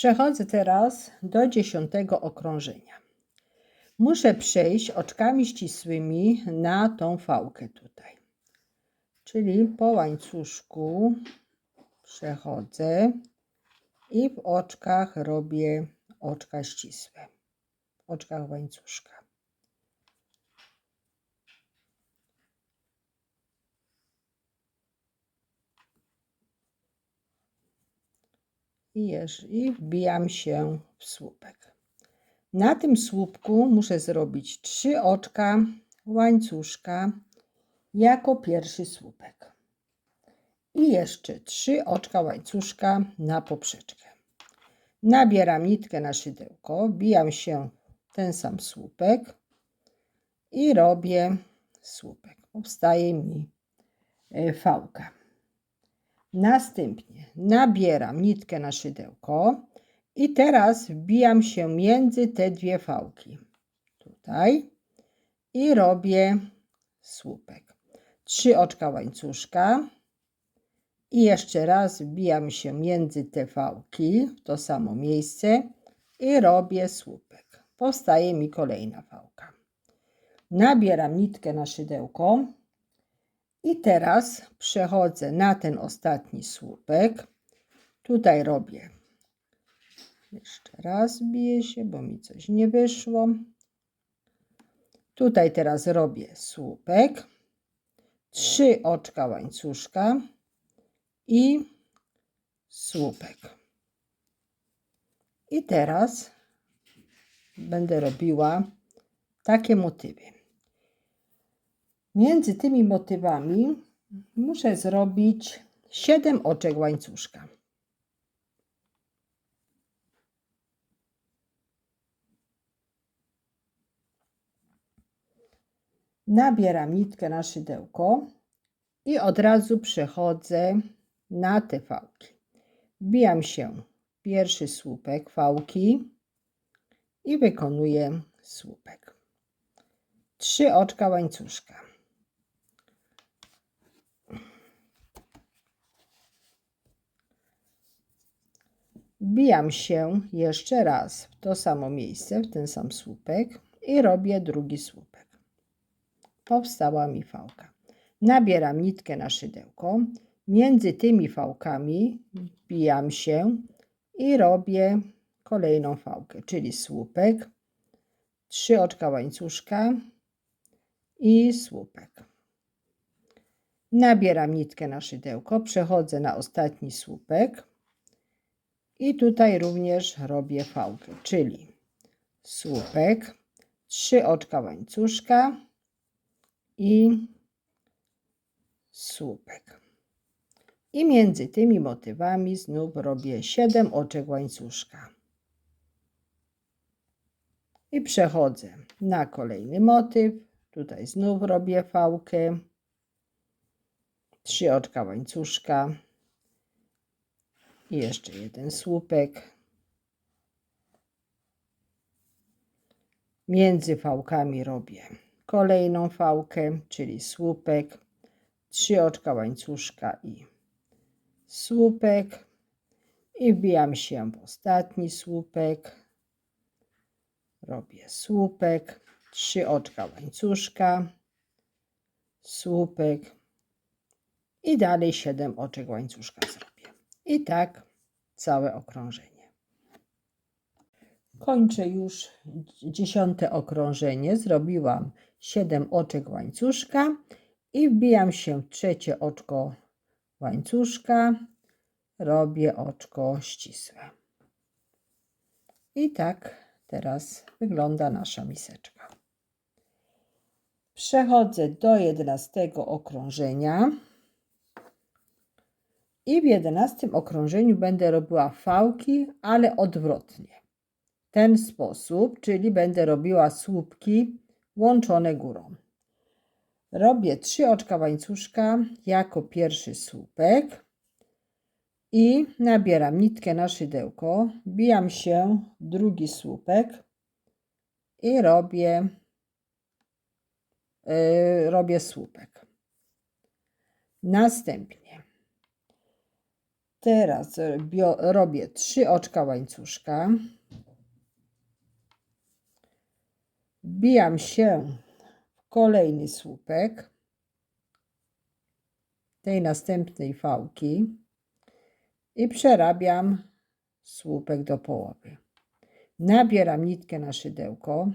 Przechodzę teraz do dziesiątego okrążenia. Muszę przejść oczkami ścisłymi na tą fałkę tutaj. Czyli po łańcuszku przechodzę i w oczkach robię oczka ścisłe. W oczkach łańcuszka. I, jeż, I wbijam się w słupek. Na tym słupku muszę zrobić trzy oczka łańcuszka jako pierwszy słupek. I jeszcze trzy oczka łańcuszka na poprzeczkę. Nabieram nitkę na szydełko, wbijam się ten sam słupek i robię słupek. Powstaje mi e, fałka. Następnie nabieram nitkę na szydełko i teraz wbijam się między te dwie fałki. Tutaj i robię słupek. Trzy oczka łańcuszka i jeszcze raz wbijam się między te fałki w to samo miejsce i robię słupek. Powstaje mi kolejna fałka. Nabieram nitkę na szydełko i teraz przechodzę na ten ostatni słupek. Tutaj robię. Jeszcze raz biję się, bo mi coś nie wyszło. Tutaj teraz robię słupek. Trzy oczka łańcuszka i słupek. I teraz będę robiła takie motywy. Między tymi motywami muszę zrobić 7 oczek łańcuszka. Nabieram nitkę na szydełko i od razu przechodzę na te fałki. Wbijam się pierwszy słupek fałki i wykonuję słupek. Trzy oczka łańcuszka. Wbijam się jeszcze raz w to samo miejsce, w ten sam słupek i robię drugi słupek. Powstała mi fałka. Nabieram nitkę na szydełko. Między tymi fałkami wbijam się i robię kolejną fałkę, czyli słupek, trzy oczka łańcuszka i słupek. Nabieram nitkę na szydełko, przechodzę na ostatni słupek i tutaj również robię fałkę, czyli słupek, trzy oczka łańcuszka i słupek. I między tymi motywami znów robię 7 oczek łańcuszka. I przechodzę na kolejny motyw. Tutaj znów robię fałkę. 3 oczka łańcuszka. I jeszcze jeden słupek. Między fałkami robię kolejną fałkę, czyli słupek, trzy oczka łańcuszka i słupek i wbijam się w ostatni słupek. Robię słupek, trzy oczka łańcuszka, słupek i dalej siedem oczek łańcuszka zrobię. I tak całe okrążenie. Kończę już dziesiąte okrążenie. Zrobiłam 7 oczek łańcuszka i wbijam się w trzecie oczko łańcuszka. Robię oczko ścisłe. I tak teraz wygląda nasza miseczka. Przechodzę do jedenastego okrążenia. I w jedenastym okrążeniu będę robiła fałki, ale odwrotnie. W ten sposób, czyli będę robiła słupki łączone górą. Robię trzy oczka łańcuszka jako pierwszy słupek i nabieram nitkę na szydełko, bijam się drugi słupek i robię, yy, robię słupek. Następnie Teraz bio, robię trzy oczka łańcuszka. Wbijam się w kolejny słupek tej następnej fałki i przerabiam słupek do połowy. Nabieram nitkę na szydełko,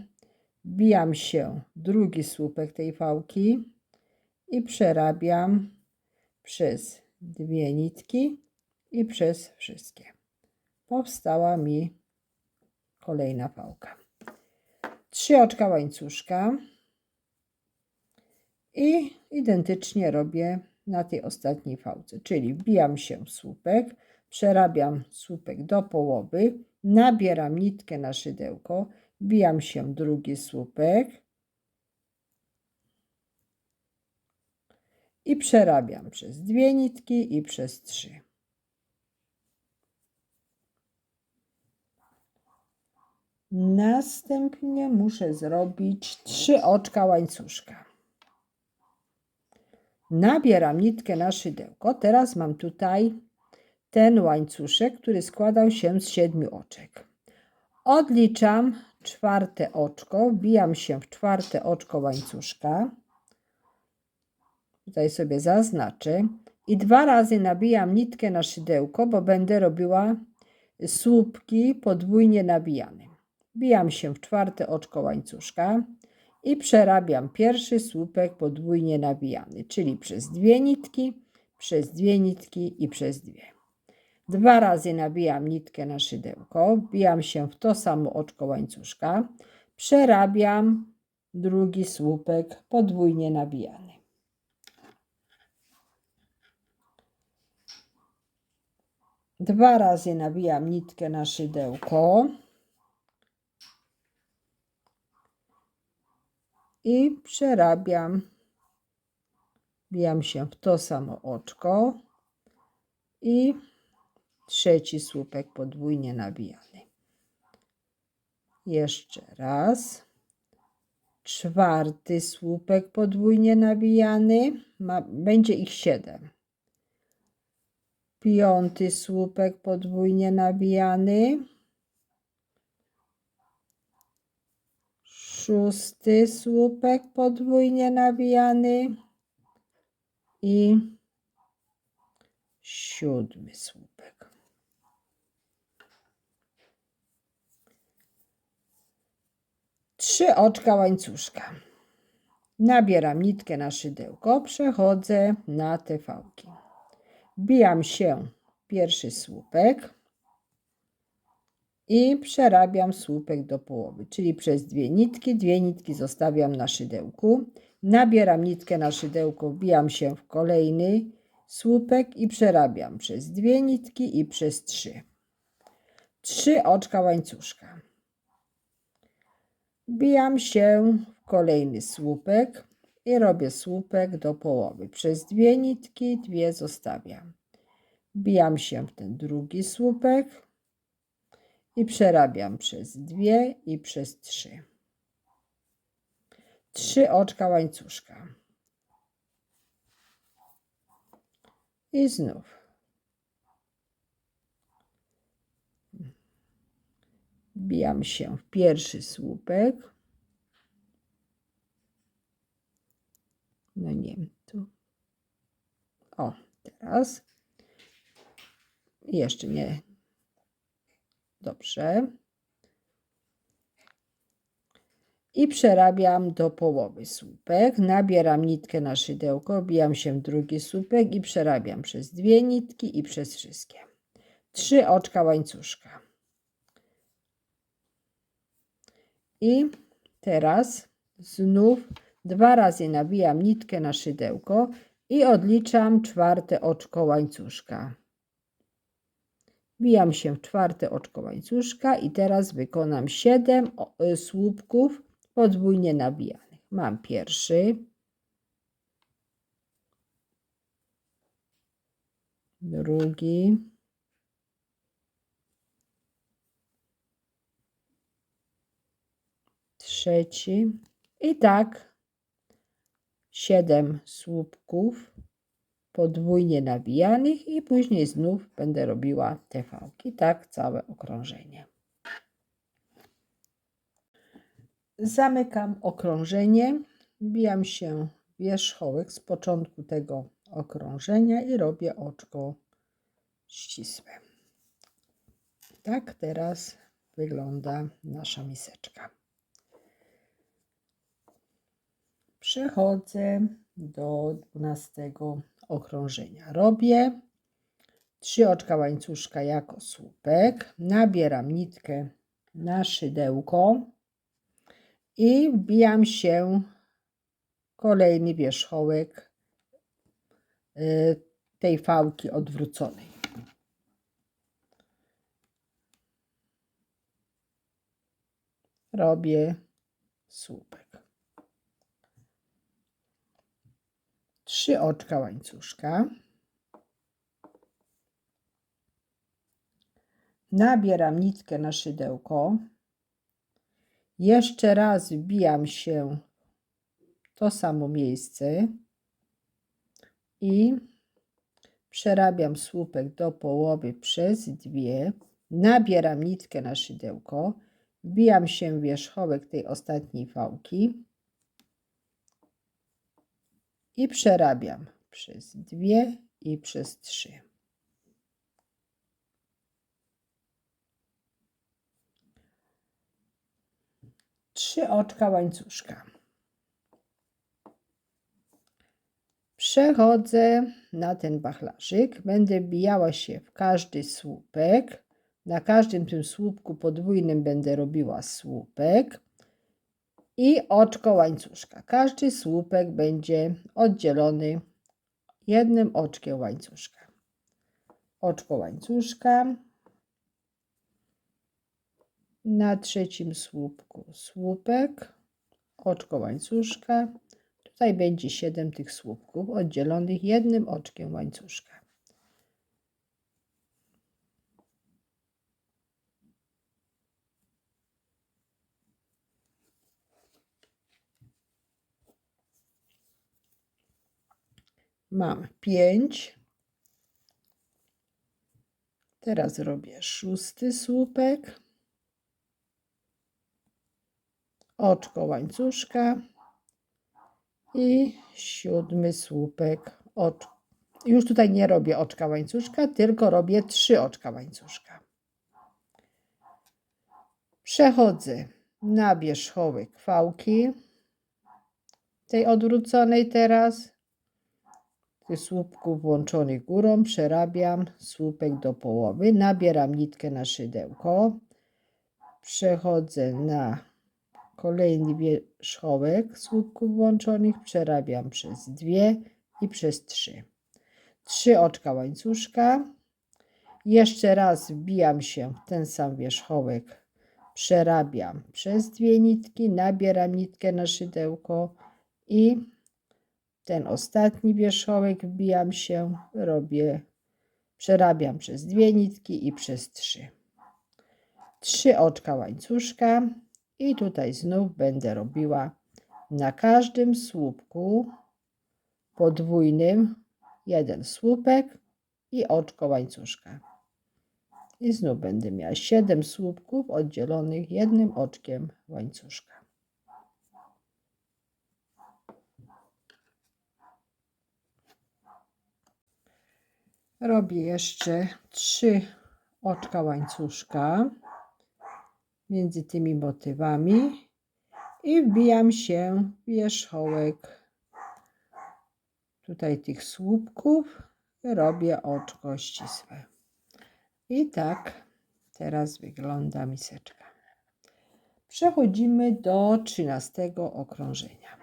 wbijam się drugi słupek tej fałki i przerabiam przez dwie nitki i przez wszystkie. Powstała mi kolejna fałka. Trzy oczka łańcuszka i identycznie robię na tej ostatniej fałce, czyli wbijam się w słupek, przerabiam słupek do połowy, nabieram nitkę na szydełko, wbijam się drugi słupek i przerabiam przez dwie nitki i przez trzy. Następnie muszę zrobić trzy oczka łańcuszka. Nabieram nitkę na szydełko. Teraz mam tutaj ten łańcuszek, który składał się z siedmiu oczek. Odliczam czwarte oczko, wbijam się w czwarte oczko łańcuszka. Tutaj sobie zaznaczę. I dwa razy nabijam nitkę na szydełko, bo będę robiła słupki podwójnie nabijane. Wbijam się w czwarte oczko łańcuszka i przerabiam pierwszy słupek podwójnie nabijany, czyli przez dwie nitki, przez dwie nitki i przez dwie. Dwa razy nabijam nitkę na szydełko, wbijam się w to samo oczko łańcuszka, przerabiam drugi słupek podwójnie nabijany. Dwa razy nabijam nitkę na szydełko. I przerabiam. Bijam się w to samo oczko i trzeci słupek podwójnie nabijany. Jeszcze raz. Czwarty słupek podwójnie nabijany. Ma, będzie ich siedem. Piąty słupek podwójnie nabijany. Szósty słupek podwójnie nawijany i siódmy słupek. Trzy oczka łańcuszka. Nabieram nitkę na szydełko, przechodzę na te fałki. Bijam się pierwszy słupek i przerabiam słupek do połowy, czyli przez dwie nitki, dwie nitki zostawiam na szydełku, nabieram nitkę na szydełko, wbijam się w kolejny słupek i przerabiam przez dwie nitki i przez trzy. Trzy oczka łańcuszka. Wbijam się w kolejny słupek i robię słupek do połowy. Przez dwie nitki, dwie zostawiam. Wbijam się w ten drugi słupek, i przerabiam przez dwie i przez trzy. Trzy oczka łańcuszka. I znów. Wbijam się w pierwszy słupek. No nie, tu. O, teraz. Jeszcze nie, Dobrze. I przerabiam do połowy słupek. Nabieram nitkę na szydełko, bijam się w drugi słupek i przerabiam przez dwie nitki i przez wszystkie. Trzy oczka łańcuszka. I teraz znów dwa razy nabijam nitkę na szydełko i odliczam czwarte oczko łańcuszka. Wbijam się w czwarte oczko łańcuszka i teraz wykonam 7 y, słupków podwójnie nabijanych. Mam pierwszy, drugi, trzeci. I tak 7 słupków podwójnie nabijanych i później znów będę robiła te fałki. Tak całe okrążenie. Zamykam okrążenie, wbijam się wierzchołek z początku tego okrążenia i robię oczko ścisłe. Tak teraz wygląda nasza miseczka. Przechodzę do 12 okrążenia. Robię 3 oczka łańcuszka jako słupek, nabieram nitkę na szydełko i wbijam się kolejny wierzchołek y, tej fałki odwróconej. Robię słupek. Trzy oczka łańcuszka. Nabieram nitkę na szydełko. Jeszcze raz wbijam się w to samo miejsce i przerabiam słupek do połowy przez dwie, nabieram nitkę na szydełko, wbijam się w wierzchołek tej ostatniej fałki i przerabiam przez dwie i przez trzy. Trzy oczka łańcuszka. Przechodzę na ten wachlarzyk, będę wbijała się w każdy słupek. Na każdym tym słupku podwójnym będę robiła słupek i oczko łańcuszka. Każdy słupek będzie oddzielony jednym oczkiem łańcuszka. Oczko łańcuszka. Na trzecim słupku słupek, oczko łańcuszka. Tutaj będzie 7 tych słupków oddzielonych jednym oczkiem łańcuszka. Mam 5. Teraz robię szósty słupek. Oczko łańcuszka i siódmy słupek ocz. Już tutaj nie robię oczka łańcuszka, tylko robię trzy oczka łańcuszka. Przechodzę na wierzchołek fałki, tej odwróconej teraz, słupków włączonych górą, przerabiam słupek do połowy, nabieram nitkę na szydełko, przechodzę na kolejny wierzchołek słupków włączonych, przerabiam przez dwie i przez trzy. Trzy oczka łańcuszka, jeszcze raz wbijam się w ten sam wierzchołek, przerabiam przez dwie nitki, nabieram nitkę na szydełko i ten ostatni wierzchołek wbijam się, robię, przerabiam przez dwie nitki i przez trzy. Trzy oczka łańcuszka i tutaj znów będę robiła na każdym słupku podwójnym jeden słupek i oczko łańcuszka. I znów będę miała 7 słupków oddzielonych jednym oczkiem łańcuszka. Robię jeszcze trzy oczka łańcuszka między tymi motywami i wbijam się wierzchołek tutaj tych słupków robię oczko ścisłe. I tak teraz wygląda miseczka. Przechodzimy do 13 okrążenia.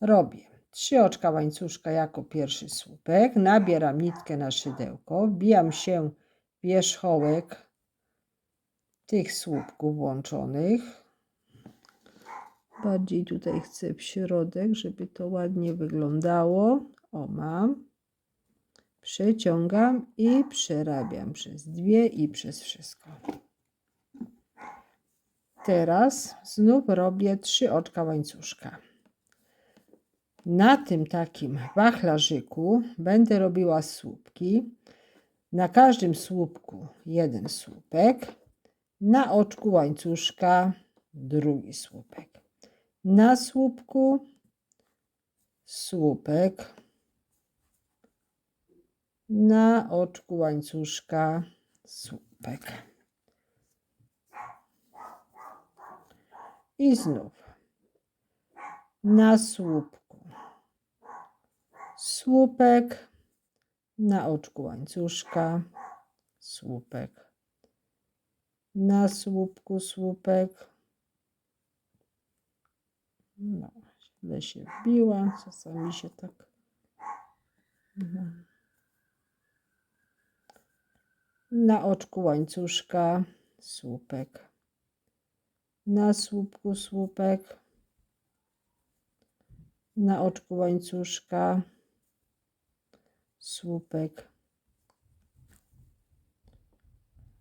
Robię 3 oczka łańcuszka jako pierwszy słupek, nabieram nitkę na szydełko, wbijam się wierzchołek tych słupków włączonych. Bardziej tutaj chcę w środek, żeby to ładnie wyglądało. O, mam. Przeciągam i przerabiam przez dwie i przez wszystko. Teraz znów robię trzy oczka łańcuszka. Na tym takim wachlarzyku będę robiła słupki. Na każdym słupku jeden słupek. Na oczku łańcuszka drugi słupek. Na słupku słupek. Na oczku łańcuszka słupek. I znów na słupku słupek, na oczku łańcuszka. Słupek, na słupku słupek. No, źle się wbiła, czasami się tak. Na oczku łańcuszka. Słupek, na słupku słupek, na oczku łańcuszka słupek,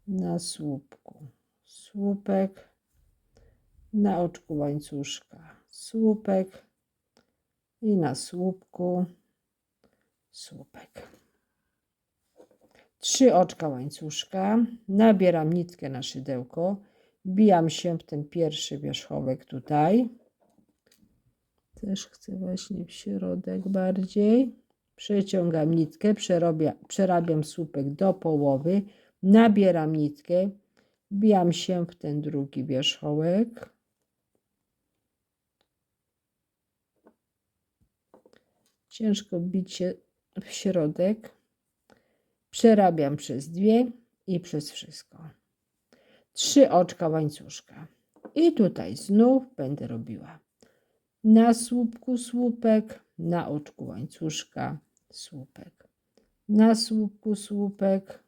na słupku słupek, na oczku łańcuszka słupek i na słupku słupek. Trzy oczka łańcuszka, nabieram nitkę na szydełko, bijam się w ten pierwszy wierzchołek tutaj. Też chcę właśnie w środek bardziej. Przeciągam nitkę, przerabiam słupek do połowy, nabieram nitkę, bijam się w ten drugi wierzchołek. Ciężko bić się w środek. Przerabiam przez dwie i przez wszystko. Trzy oczka łańcuszka. I tutaj znów będę robiła na słupku słupek, na oczku łańcuszka słupek, na słupku słupek,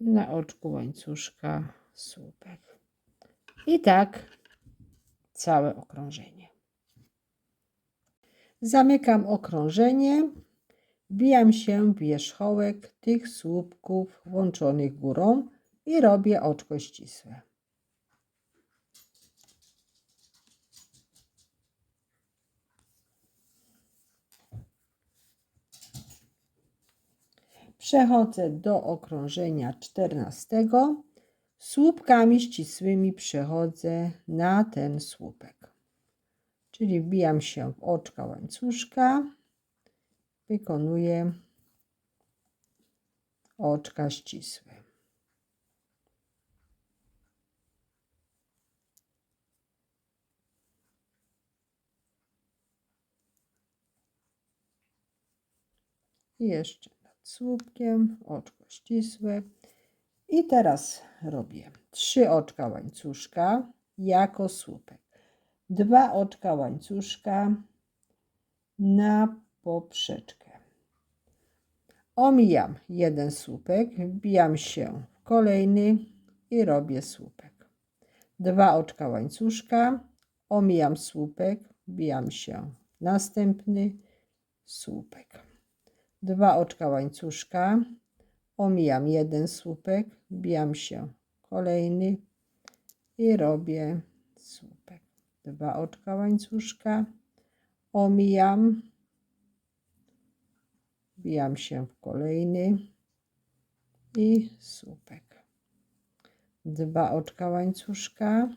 na oczku łańcuszka słupek. I tak całe okrążenie. Zamykam okrążenie, wbijam się w wierzchołek tych słupków łączonych górą i robię oczko ścisłe. Przechodzę do okrążenia czternastego. Słupkami ścisłymi przechodzę na ten słupek. Czyli wbijam się w oczka łańcuszka, wykonuję oczka ścisłe. I jeszcze słupkiem, oczko ścisłe. I teraz robię trzy oczka łańcuszka jako słupek. Dwa oczka łańcuszka na poprzeczkę. Omijam jeden słupek, wbijam się w kolejny i robię słupek. Dwa oczka łańcuszka, omijam słupek, wbijam się w następny słupek dwa oczka łańcuszka, omijam jeden słupek, wbijam się kolejny i robię słupek. Dwa oczka łańcuszka, omijam, wbijam się w kolejny i słupek. Dwa oczka łańcuszka,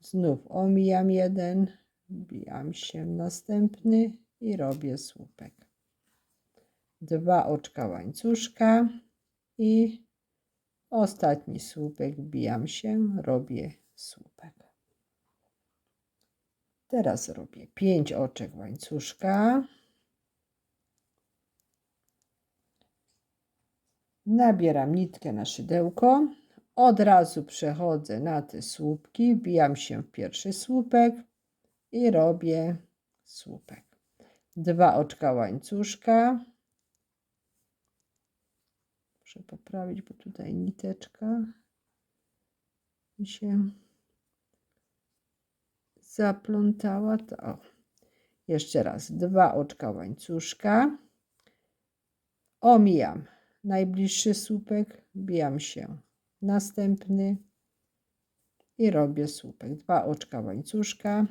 znów omijam jeden, wbijam się w następny i robię słupek dwa oczka łańcuszka i ostatni słupek wbijam się, robię słupek. Teraz robię pięć oczek łańcuszka. Nabieram nitkę na szydełko. Od razu przechodzę na te słupki, wbijam się w pierwszy słupek i robię słupek. Dwa oczka łańcuszka Muszę poprawić, bo tutaj niteczka mi się zaplątała. To o. Jeszcze raz, dwa oczka łańcuszka. Omijam najbliższy słupek, wbijam się następny i robię słupek. Dwa oczka łańcuszka.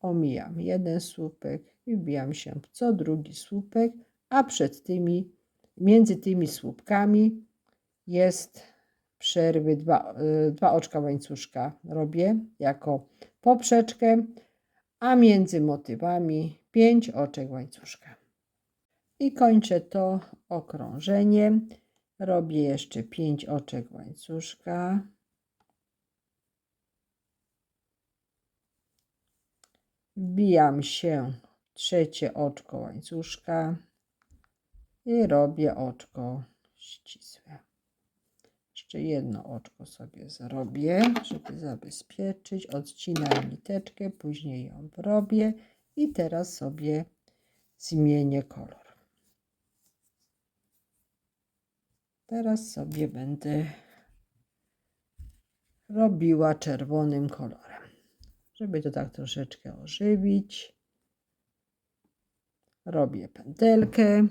omijam jeden słupek i wbijam się co drugi słupek, a przed tymi, między tymi słupkami jest przerwy dwa, y, dwa oczka łańcuszka robię jako poprzeczkę, a między motywami pięć oczek łańcuszka. I kończę to okrążenie. Robię jeszcze pięć oczek łańcuszka. Wbijam się trzecie oczko łańcuszka i robię oczko ścisłe. Jeszcze jedno oczko sobie zrobię, żeby zabezpieczyć. Odcinam niteczkę, później ją robię i teraz sobie zmienię kolor. Teraz sobie będę robiła czerwonym kolorem, żeby to tak troszeczkę ożywić. Robię pętelkę.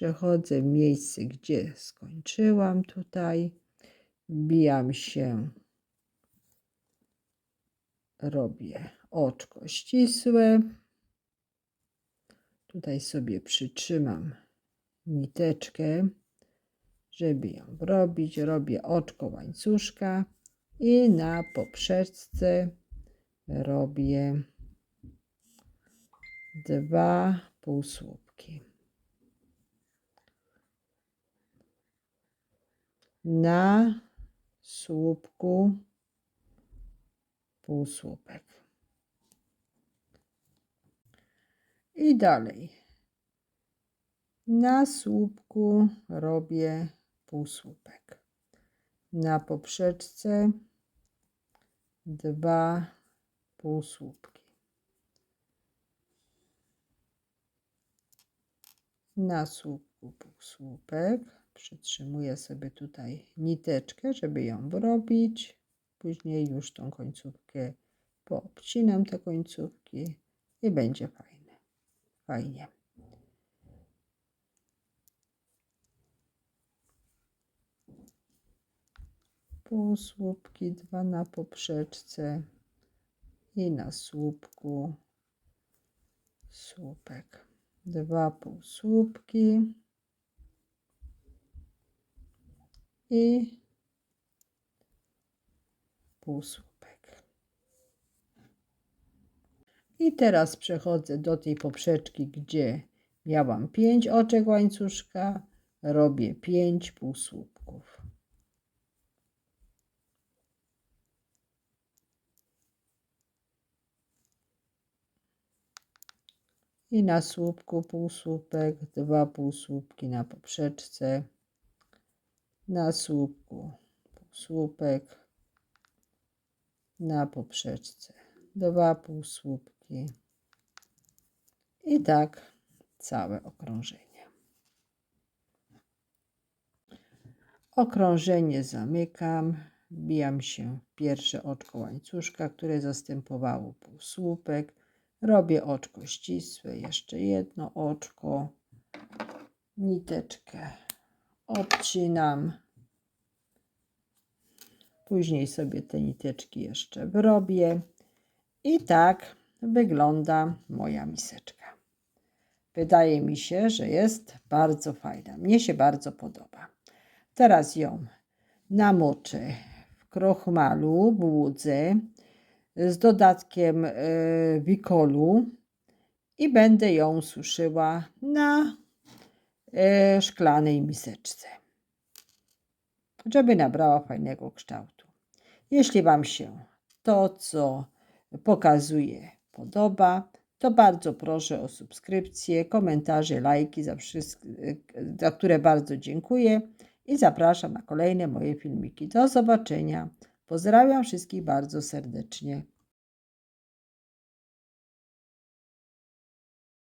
Przechodzę miejsce, gdzie skończyłam tutaj. Wbijam się. Robię oczko ścisłe. Tutaj sobie przytrzymam niteczkę, żeby ją robić. Robię oczko łańcuszka i na poprzeczce robię dwa półsłupki. Na słupku półsłupek. I dalej. Na słupku robię półsłupek. Na poprzeczce dwa półsłupki. Na słupku półsłupek. Przytrzymuję sobie tutaj niteczkę, żeby ją wrobić. Później już tą końcówkę poobcinam te końcówki i będzie fajne. Fajnie. półsłupki, dwa na poprzeczce i na słupku słupek. Dwa półsłupki i półsłupek. I teraz przechodzę do tej poprzeczki, gdzie miałam pięć oczek łańcuszka, robię pięć półsłupków. i na słupku półsłupek, dwa półsłupki na poprzeczce, na słupku. Półsłupek, na poprzeczce, dwa półsłupki. I tak całe okrążenie. Okrążenie zamykam, wbijam się w pierwsze oczko łańcuszka, które zastępowało półsłupek, Robię oczko ścisłe, jeszcze jedno oczko, niteczkę odcinam. Później sobie te niteczki jeszcze wyrobię. I tak wygląda moja miseczka. Wydaje mi się, że jest bardzo fajna. Mnie się bardzo podoba. Teraz ją namoczę w krochmalu, błudze z dodatkiem e, wikolu i będę ją suszyła na e, szklanej miseczce, żeby nabrała fajnego kształtu. Jeśli Wam się to, co pokazuję, podoba, to bardzo proszę o subskrypcję, komentarze, lajki, za, za które bardzo dziękuję i zapraszam na kolejne moje filmiki. Do zobaczenia. Pozdrawiam wszystkich bardzo serdecznie.